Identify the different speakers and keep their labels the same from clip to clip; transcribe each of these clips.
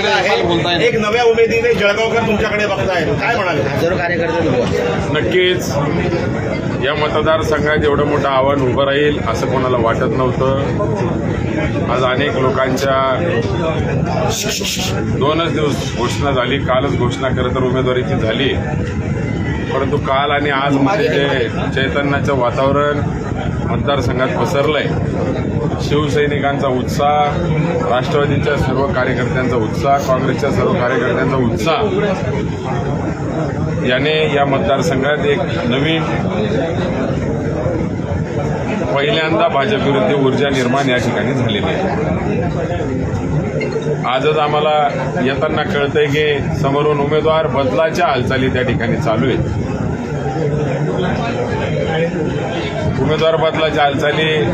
Speaker 1: जागा आहे. एक नव्या उमेदीने जळगावकर तुमच्याकडे बघतायत काय म्हणाले?
Speaker 2: हजारो कार्यकर्ते
Speaker 3: नक्कीच. या मतदारसंघात एवढं मोठं आव्हान उभं राहील असं कोणाला वाटत नव्हतं. आज अनेक लोकांच्या दोनच दिवस घोषणा झाली कालच घोषणा खरं तर उमेदवारीची झाली. परंतु काल आणि आज मध्ये जे चैतन्याचं वातावरण मतदारसंघात पसरलंय शिवसैनिकांचा उत्साह राष्ट्रवादीच्या सर्व कार्यकर्त्यांचा उत्साह काँग्रेसच्या सर्व कार्यकर्त्यांचा उत्साह याने या मतदारसंघात एक नवीन पहिल्यांदा भाजप विरुद्ध ऊर्जा निर्माण या ठिकाणी झालेली आहे. आजच आम्हाला येताना कळतंय की समोरून उमेदवार बदलाच्या हालचाली त्या ठिकाणी चालू आहेत. उमेदवार बदलाच्या हालचाली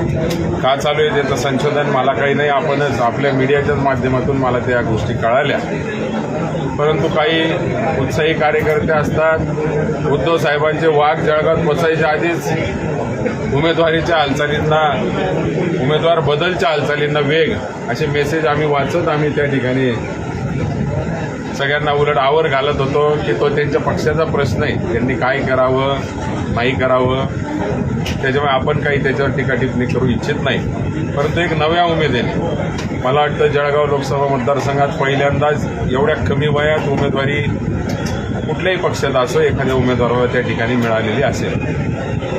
Speaker 3: का चालू आहे त्याचं संशोधन मला काही नाही. आपणच आपल्या मीडियाच्याच माध्यमातून मला त्या गोष्टी कळाल्या. परंतु काही उत्साही कार्यकर्ते असतात. उद्धव साहेबांचे वाघ जळगात पोचायच्या आधीच उमेदवारीच्या हालचालींना उमेदवार बदलच्या हालचालींना वेग असे मेसेज आम्ही वाचत आम्ही त्या ठिकाणी सगळ्यांना उलट आवर घालत होतो की तो त्यांच्या पक्षाचा प्रश्न आहे. त्यांनी काय करावं नाही करावं. त्याच्यामुळे आपण काही त्याच्यावर टीका टिप्पणी करू इच्छित नाही. परंतु एक नव्या उमेदीने मला वाटतं जळगाव लोकसभा मतदारसंघात पहिल्यांदाच एवढ्या कमी वयात उमेदवारी कुठल्याही पक्षात असो एखाद्या उमेदवाराला त्या ठिकाणी मिळालेली असेल.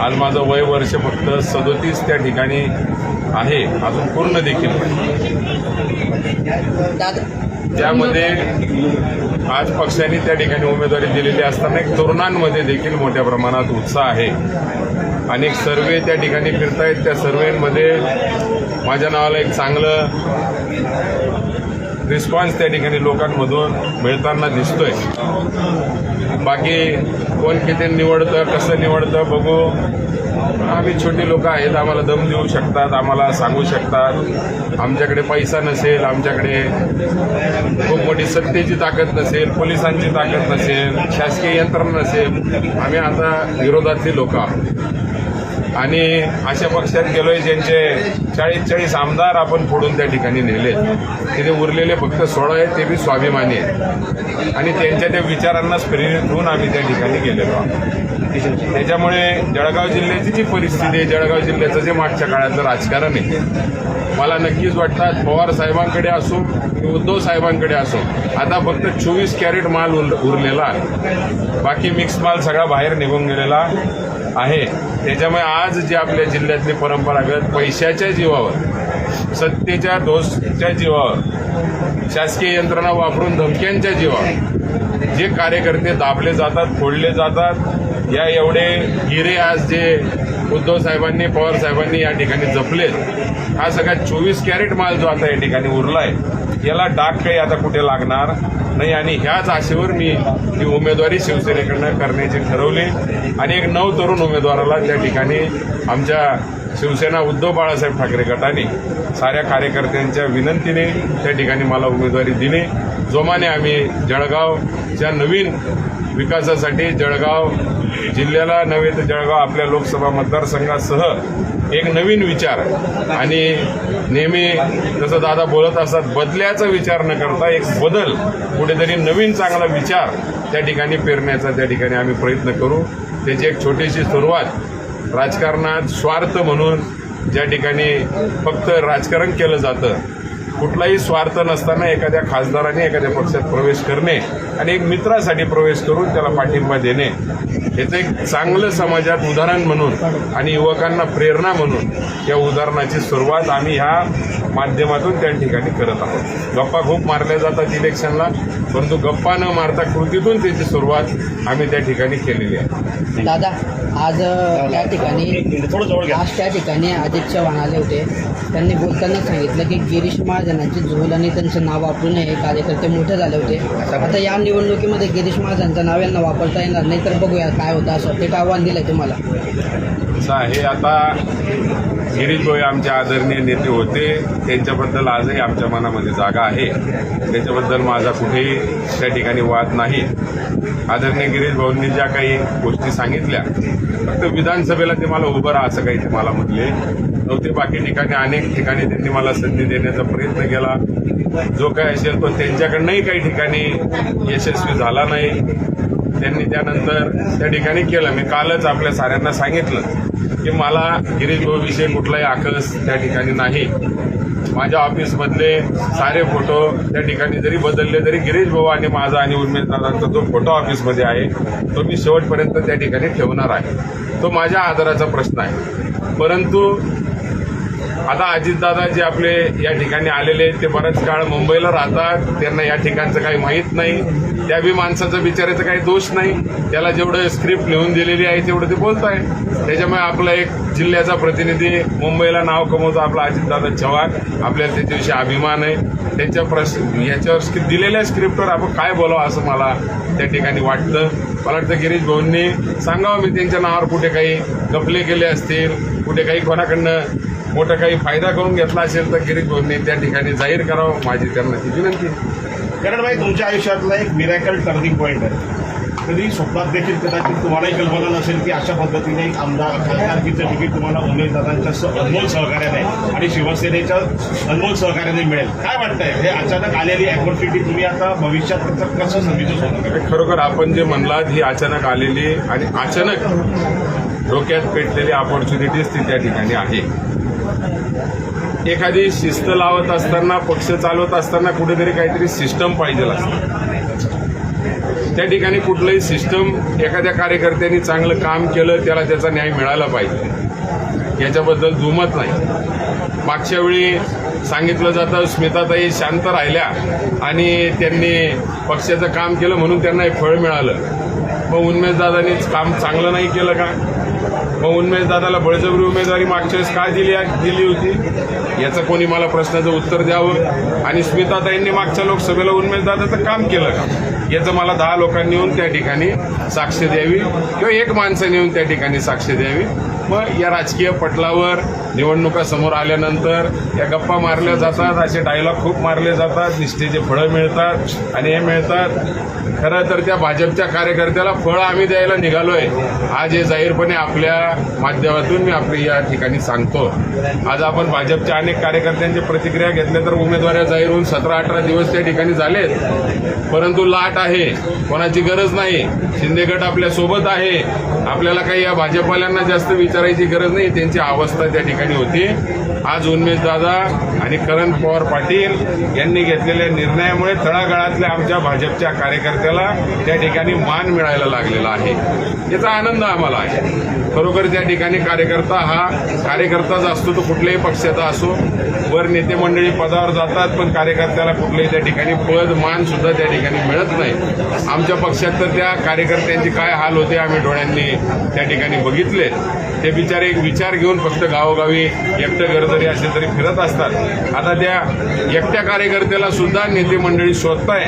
Speaker 3: आज माझं वय वर्ष फक्त सदोतीस त्या ठिकाणी आहे. अजून पूर्ण देखील त्यामध्ये आज पक्षाने त्या ठिकाणी उमेदवारी दिलेली असताना एक तरुणांमध्ये देखील मोठ्या प्रमाणात उत्साह आहे. अनेक सर्वे त्या ठिकाणी फिरतायत. त्या सर्वेमध्ये माझ्या नावाला एक चांगलं रिस्पॉन्स त्या ठिकाणी लोकांमधून मिळताना दिसतोय. बाकी कोण किती निवडतं कसं निवडतं बघू. आम्ही छोटी लोक आहेत आम्हाला दम देऊ शकतात आम्हाला सांगू शकतात. आमच्याकडे पैसा नसेल आमच्याकडे खूप मोठी सत्तेची ताकद नसेल पोलिसांची ताकद नसेल शासकीय यंत्रणा नसेल. आम्ही आता विरोधातली लोक आहोत. आणि अशा पक्षात गेलोय ज्यांचे चाळीस चाळीस आमदार आपण फोडून त्या ठिकाणी नेले. तिथे उरलेले फक्त सोळा आहेत ते बी स्वाभिमानी आहेत. आणि त्यांच्या त्या विचारांनाच प्रेरित होऊन आम्ही त्या ठिकाणी गेलेलो आहोत. त्याच्यामुळे जळगाव जिल्ह्याची जी परिस्थिती आहे जळगाव जिल्ह्याचं जे मागच्या काळातलं राजकारण आहे मला नक्कीच वाटतात पवार साहेबांकडे असो की उद्धव साहेबांकडे असो आता फक्त चोवीस कॅरेट माल उर- उरलेला आहे. बाकी मिक्स माल सगळा बाहेर निघून गेलेला आहे. त्याच्यामुळे आज आज जे आपल्या जिल्ह्यातली परंपरागत पैशाच्या जीवावर सत्तेच्या दोषच्या जीवावर शासकीय यंत्रणा वापरून धमक्यांच्या जीवावर जे कार्यकर्ते दाबले जातात फोडले जातात या एवढे हिरे आज जे उद्धव साहेबांनी पवार साहेबांनी या ठिकाणी जपलेत हा सगळा चोवीस कॅरेट माल जो आता या ठिकाणी उरला आहे याला डाग काही आता कुठे लागणार नाही आणि ह्याच आशेवर मी ही उमेदवारी शिवसेनेकडनं करण्याचे ठरवले. आणि एक नऊ तरुण उमेदवाराला त्या ठिकाणी आमच्या शिवसेना उद्धव बाळासाहेब ठाकरे गटाने साऱ्या कार्यकर्त्यांच्या विनंतीने त्या ठिकाणी मला उमेदवारी दिली. जोमाने आम्ही जळगावच्या नवीन विकासासाठी जळगाव जिल्ह्याला नव्हे तर जळगाव आपल्या लोकसभा मतदारसंघासह एक नवीन विचार. आणि नेहमी जसं दादा बोलत असतात बदल्याचा विचार न करता एक बदल कुठेतरी नवीन चांगला विचार त्या ठिकाणी पेरण्याचा त्या ठिकाणी आम्ही प्रयत्न करू. त्याची एक छोटीशी सुरुवात राजकारणात स्वार्थ म्हणून ज्या ठिकाणी फक्त राजकारण केलं जातं कुठलाही स्वार्थ नसताना एखाद्या खासदाराने एखाद्या पक्षात प्रवेश करणे आणि एक मित्रासाठी प्रवेश करून त्याला पाठिंबा देणे. याचं एक चांगलं समाजात उदाहरण म्हणून आणि युवकांना प्रेरणा म्हणून या उदाहरणाची सुरुवात आम्ही ह्या माध्यमातून त्या ठिकाणी करत आहोत. गप्पा खूप मारल्या जातात इलेक्शनला परंतु गप्पा न मारता कृतीतून त्याची सुरुवात आम्ही त्या ठिकाणी केलेली आहे.
Speaker 2: दादा आज त्या ठिकाणी आज त्या ठिकाणी अजित चव्हाण आले होते. त्यांनी बोलताना सांगितलं की गिरीश महाजनांची झोल आणि त्यांचं नाव वापरू नये कार्यकर्ते मोठे झाले होते. आता या निवडणुकीमध्ये गिरीश महाजनचं नाव यांना वापरता येणार नाही तर बघूया काय होतं असं. ते आव्हान दिलंय तुम्हाला.
Speaker 3: असं आहे. आता गिरीश भोई आमचे आदरणीय नेते होते. त्यांच्याबद्दल आजही आमच्या मनामध्ये जागा आहे. त्याच्याबद्दल माझा कुठेही त्या ठिकाणी वाद नाही. आदरणीय गिरीश भाऊंनी ज्या काही गोष्टी सांगितल्या फक्त विधानसभेला ते मला उभं राहा असं काही ते मला म्हटले. नव्हते बाकी ठिकाणी अनेक ठिकाणी त्यांनी मला संधी देण्याचा प्रयत्न केला. जो काय असेल तो त्यांच्याकडनंही काही ठिकाणी यशस्वी झाला नाही. त्यांनी त्यानंतर त्या ठिकाणी केलं. मी कालच आपल्या साऱ्यांना सांगितलं की मला गिरीश भाऊविषयी कुठलाही आकस त्या ठिकाणी नाही. माझ्या ऑफिसमधले सारे फोटो त्या ठिकाणी जरी बदलले तरी गिरीश भाऊ आणि माझा आणि उर्मेश दादांचा जो फोटो ऑफिसमध्ये आहे तो मी शेवटपर्यंत त्या ठिकाणी ठेवणार आहे. तो माझ्या आदराचा प्रश्न आहे. परंतु आता अजितदादा जे आपले या ठिकाणी आलेले आहेत. ते बराच काळ मुंबईला राहतात. त्यांना या ठिकाणचं काही माहीत नाही. त्या बी माणसाचं बिचाराचा काही दोष नाही. त्याला जेवढं स्क्रिप्ट लिहून दिलेली आहे तेवढं ते बोलत आहे त्याच्यामुळे आपला एक जिल्ह्याचा प्रतिनिधी मुंबईला नाव कमवतो आपला अजितदादा चव्हाण. आपल्याला त्याच्याविषयी अभिमान आहे. त्यांच्या प्रश्न याच्यावर स्क्रिप्ट दिलेल्या स्क्रिप्टवर आपण काय बोलावं असं मला त्या ठिकाणी वाटतं. मला वाटतं गिरीश भाऊंनी सांगावं मी त्यांच्या नावावर कुठे काही गपले केले असतील कुठे काही कोणाकडनं मोठा काही फायदा करून घेतला असेल तर गिरीश भाऊंनी त्या ठिकाणी जाहीर करावं. माझी त्यांना ती विनंती
Speaker 1: कारण भाई तुमच्या आयुष्यातला एक मिरॅकल टर्निंग पॉईंट आहे. कधी स्वप्नात देखील कदाचित तुम्हालाही कल्पना नसेल की अशा पद्धतीने एक आमदार खासदारकीचं तिकीट तुम्हाला उमेदवारांच्या अनमोल सहकार्याने आणि शिवसेनेच्या अनमोल सहकार्याने मिळेल. काय वाटतंय? हे अचानक आलेली अपॉर्च्युनिटी तुम्ही आता भविष्यात त्याचं कसं समजू शकता
Speaker 3: खरोखर आपण जे म्हणलात ही अचानक आलेली आणि अचानक डोक्यात पेटलेली अपॉर्च्युनिटीज ती त्या ठिकाणी आहे. एखादी शिस्त लावत असताना पक्ष चालवत असताना कुठेतरी काहीतरी सिस्टम पाहिजे असतं. त्या ठिकाणी कुठलंही सिस्टम एखाद्या कार्यकर्त्यांनी चांगलं काम केलं त्याला त्याचा न्याय मिळाला पाहिजे. याच्याबद्दल दुमत नाही. मागच्या वेळी सांगितलं जातं स्मिताताई शांत राहिल्या आणि त्यांनी पक्षाचं काम केलं म्हणून त्यांना हे फळ मिळालं. मग उन्मेशदादानीच काम चांगलं नाही केलं का? मग उन्मेशदादाला बळजबरी उमेदवारी मागच्या वेळेस काय दिली दिली होती? याचं कोणी मला प्रश्नाचं उत्तर द्यावं? आणि स्मिताताईंनी मागच्या लोकसभेला उन्मेशदादाचं काम केलं का? याचं मला दहा लोकांनी येऊन त्या ठिकाणी साक्ष द्यावी किंवा एक माणसाने येऊन त्या ठिकाणी साक्ष द्यावी. मग या राजकीय पटलावर निवडणुका समोर आल्यानंतर या गप्पा मारल्या जातात असे डायलॉग खूप मारले जातात निष्ठेचे फळं मिळतात आणि हे मिळतात. खरं तर त्या भाजपच्या कार्यकर्त्याला फळं आम्ही द्यायला निघालोय. आज हे जाहीरपणे आपल्या माध्यमातून मी आपली या ठिकाणी सांगतो. आज आपण भाजपच्या अनेक कार्यकर्त्यांची प्रतिक्रिया घेतल्या तर उमेदवाऱ्या जाहीर होऊन सतरा अठरा दिवस त्या ठिकाणी झालेत. परंतु लाट आहे. कोणाची गरज नाही. शिंदे गट आपल्यासोबत आहे. आपल्याला काही या भाजपवाल्यांना जास्त विचारायची गरज नाही. त्यांची अवस्था त्या ठिकाणी होती. आज उन्मेश दादा आणि करण पवार पाटील यांनी घेतलेल्या निर्णयामुळे तळागाळातल्या आमच्या भाजपच्या कार्यकर्त्याला त्या ठिकाणी मान मिळायला लागलेला आहे. याचा आनंद आम्हाला आहे. खरोखर त्या ठिकाणी कार्यकर्ता हा कार्यकर्ताच असतो तो कुठल्याही पक्षाचा असो. वर नेते मंडळी पदावर जातात पण कार्यकर्त्याला कुठलंही त्या ठिकाणी पद मान सुद्धा त्या ठिकाणी मिळत नाही. आमच्या पक्षात तर त्या कार्यकर्त्यांचे काय हाल होते आम्ही डोळ्यांनी त्या ठिकाणी बघितले. ते बिचारे एक विचार घेऊन फक्त गावोगावी एकटं घर जरी असेल तरी फिरत असतात. आता त्या एकट्या कार्यकर्त्याला सुद्धा नेते मंडळी शोधताय.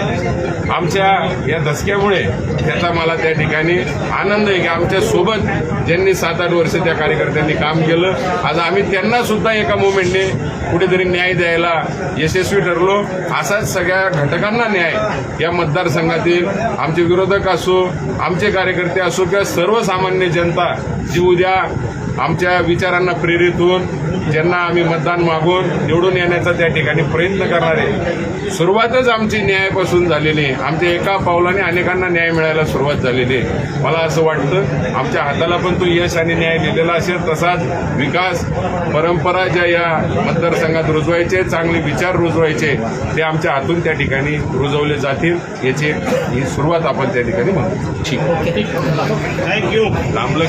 Speaker 3: आमच्या या धसक्यामुळे त्याचा मला त्या ठिकाणी आनंद आहे की आमच्यासोबत ज्यांनी सात आठ वर्ष त्या कार्यकर्त्यांनी काम केलं. आज आम्ही त्यांना सुद्धा एका मुवमेंटने कुठेतरी न्याय द्यायला यशस्वी ठरलो. असाच सगळ्या घटकांना न्याय या मतदारसंघातील आमचे विरोधक असो आमचे कार्यकर्ते असो किंवा सर्वसामान्य जनता जी उद्या आमच्या विचारांना प्रेरित होऊन ज्यांना आम्ही मतदान मागून निवडून येण्याचा त्या ठिकाणी प्रयत्न करणार आहे. सुरुवातच आमची न्यायापासून झालेली आहे. आमच्या एका पावलाने अनेकांना न्याय मिळायला सुरुवात झालेली आहे. मला असं वाटतं आमच्या हाताला पण तो यश आणि न्याय दिलेला असेल तसाच विकास परंपरा ज्या या मतदारसंघात रुजवायचे चांगले विचार रुजवायचे ते आमच्या हातून त्या ठिकाणी रुजवले जातील याची ही सुरुवात आपण त्या ठिकाणी म्हणतो
Speaker 2: ओके.
Speaker 1: थँक्यू
Speaker 3: लांबलं